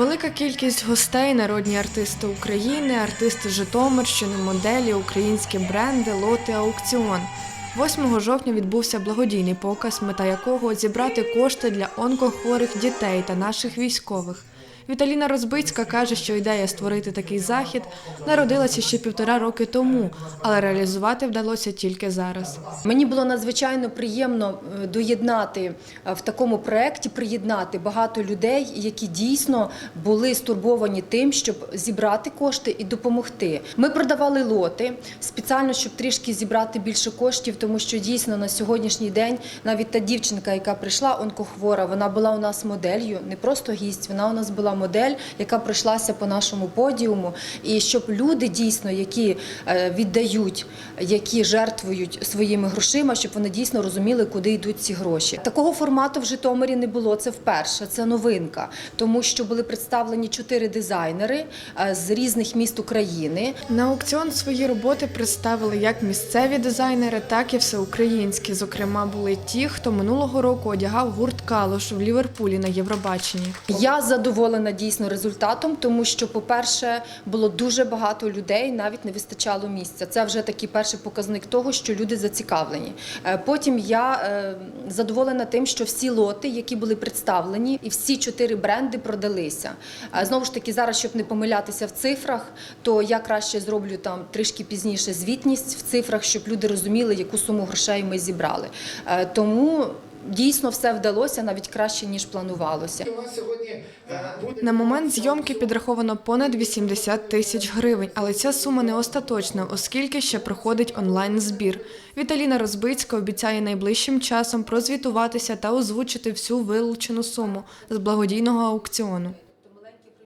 Велика кількість гостей, народні артисти України, артисти Житомирщини, моделі, українські бренди, лоти, аукціон. 8 жовтня відбувся благодійний показ, мета якого зібрати кошти для онкохворих дітей та наших військових. Віталіна Розбицька каже, що ідея створити такий захід народилася ще півтора роки тому, але реалізувати вдалося тільки зараз. Мені було надзвичайно приємно е, доєднати е, в такому проєкті, приєднати багато людей, які дійсно були стурбовані тим, щоб зібрати кошти і допомогти. Ми продавали лоти спеціально, щоб трішки зібрати більше коштів, тому що дійсно на сьогоднішній день навіть та дівчинка, яка прийшла онкохвора, вона була у нас моделлю, не просто гість, вона у нас була модель, яка пройшлася по нашому подіуму. І щоб люди дійсно, які е, віддають, які жертвують своїми грошима, щоб вони дійсно розуміли, куди йдуть ці гроші. Такого формату в Житомирі не було. Це вперше, це новинка, тому що були представлені чотири дизайнери е, з різних міст України. На аукціон свої роботи представили як місцеві дизайнери, так і всеукраїнські. Зокрема, були ті, хто минулого року одягав гурт Калош в Ліверпулі на Євробаченні. Я задоволена дійсно результатом, тому що, по-перше, було дуже багато людей, навіть не вистачало місця. Це вже такий перший показник того, що люди зацікавлені. Е, Потім я е, задоволена тим, що всі лоти, які були представлені, і всі чотири бренди продалися. Е, Знову ж таки, зараз, щоб не помилятися в цифрах, то я краще зроблю там трішки пізніше звітність в цифрах, щоб люди розуміли, яку суму грошей ми зібрали. Тому дійсно все вдалося навіть краще ніж планувалося. На момент зйомки підраховано понад 80 тисяч гривень, але ця сума не остаточна, оскільки ще проходить онлайн-збір. Віталіна Розбицька обіцяє найближчим часом прозвітуватися та озвучити всю вилучену суму з благодійного аукціону.